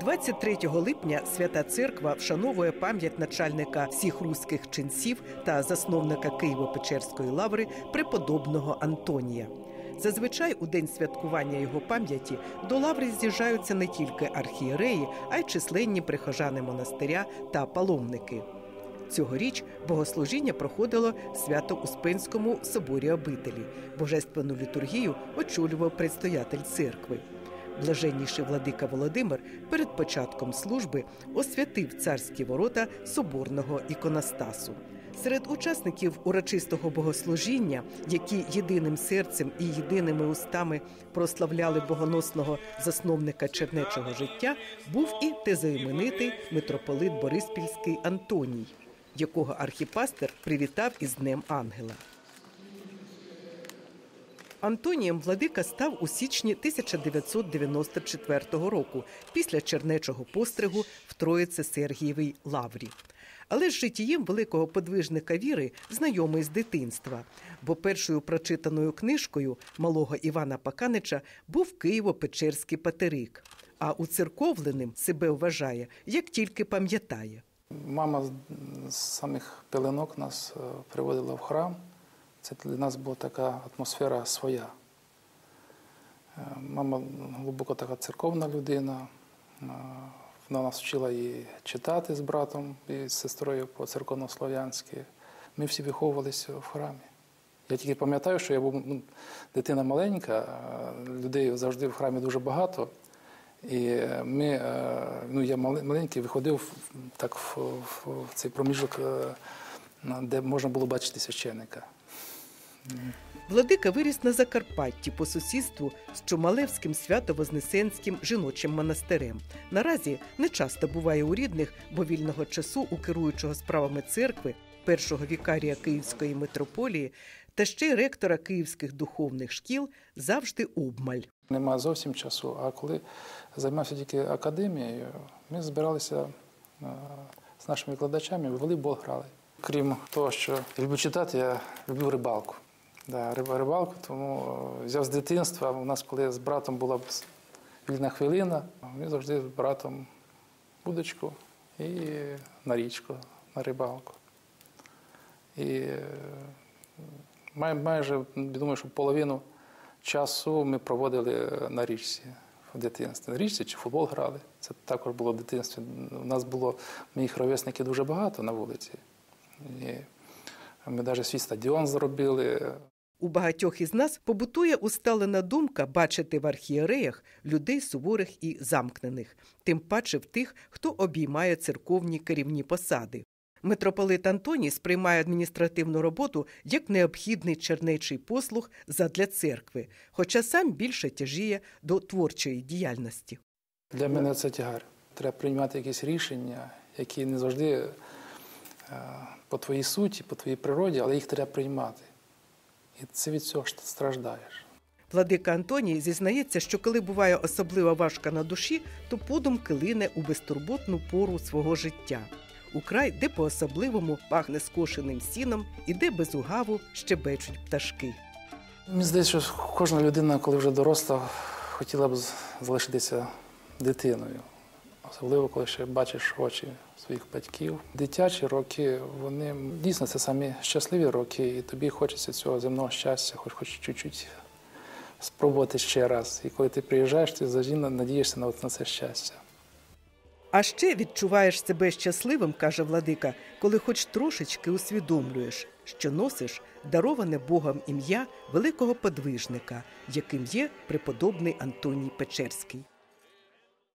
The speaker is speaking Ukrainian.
23 липня свята церква вшановує пам'ять начальника всіх руських ченців та засновника Києво-Печерської лаври преподобного Антонія. Зазвичай у день святкування його пам'яті до лаври з'їжджаються не тільки архієреї, а й численні прихожани монастиря та паломники. Цьогоріч богослужіння проходило в Свято-Успенському соборі обителі. Божественну літургію очолював предстоятель церкви. Блаженніший владика Володимир перед початком служби освятив царські ворота соборного іконостасу. Серед учасників урочистого богослужіння, які єдиним серцем і єдиними устами прославляли богоносного засновника чернечого життя, був і тезоіменитий митрополит Бориспільський Антоній, якого архіпастер привітав із Днем Ангела. Антонієм владика став у січні 1994 року після чернечого постригу в Троїце Сергієвій лаврі. Але з життєм великого подвижника віри знайомий з дитинства, бо першою прочитаною книжкою малого Івана Паканича був Києво-Печерський патерик. А уцерковленим себе вважає, як тільки пам'ятає. Мама з самих пеленок нас е, приводила в храм. Це для нас була така атмосфера своя. Е, Мама глибоко така церковна людина. Е, Вона нас вчила і читати з братом і з сестрою по церковнослов'янськи. Ми всі виховувалися в храмі. Я тільки пам'ятаю, що я був ну, дитина маленька, людей завжди в храмі дуже багато. І е, ми, ну я маленький, виходив так в, в, в цей проміжок, де можна було бачити священика. Владика виріс на Закарпатті по сусідству з Чумалевським свято-вознесенським жіночим монастирем. Наразі не часто буває у рідних, бо вільного часу у керуючого справами церкви, першого вікарія Київської митрополії та ще й ректора київських духовних шкіл завжди обмаль. Нема зовсім часу. А коли займався тільки академією, ми збиралися е, з нашими викладачами, в волейбол грали. Крім того, що люблю читати, я люблю рибалку. Да, риб- рибалку, тому е, взяв з дитинства. У нас, коли з братом була вільна хвилина, ми завжди з братом удочку і на річку, на рибалку. І е, май- майже, думаю, що половину часу ми проводили на річці в дитинстві. На річці чи футбол грали. Це також було в дитинстві. У нас було моїх ровесників дуже багато на вулиці. І ми навіть свій стадіон зробили. У багатьох із нас побутує усталена думка бачити в архієреях людей суворих і замкнених, тим паче в тих, хто обіймає церковні керівні посади. Митрополит Антоній сприймає адміністративну роботу як необхідний чернечий послуг задля церкви, хоча сам більше тяжіє до творчої діяльності. Для мене це тягар. Треба приймати якісь рішення, які не завжди е, по твоїй суті, по твоїй природі, але їх треба приймати. І це від цього страждаєш. Владика Антоній зізнається, що коли буває особливо важко на душі, то подумки лине у безтурботну пору свого життя. У край, де по-особливому пахне скошеним сіном і де без угаву щебечуть пташки. Мені здається, що кожна людина, коли вже доросла, хотіла б залишитися дитиною. Особливо, коли ще бачиш очі своїх батьків. Дитячі роки, вони дійсно це самі щасливі роки, і тобі хочеться цього земного щастя, хоч хоч чуть-чуть спробувати ще раз. І коли ти приїжджаєш, ти завжди надієшся на, це щастя. А ще відчуваєш себе щасливим, каже владика, коли хоч трошечки усвідомлюєш, що носиш дароване Богом ім'я великого подвижника, яким є преподобний Антоній Печерський.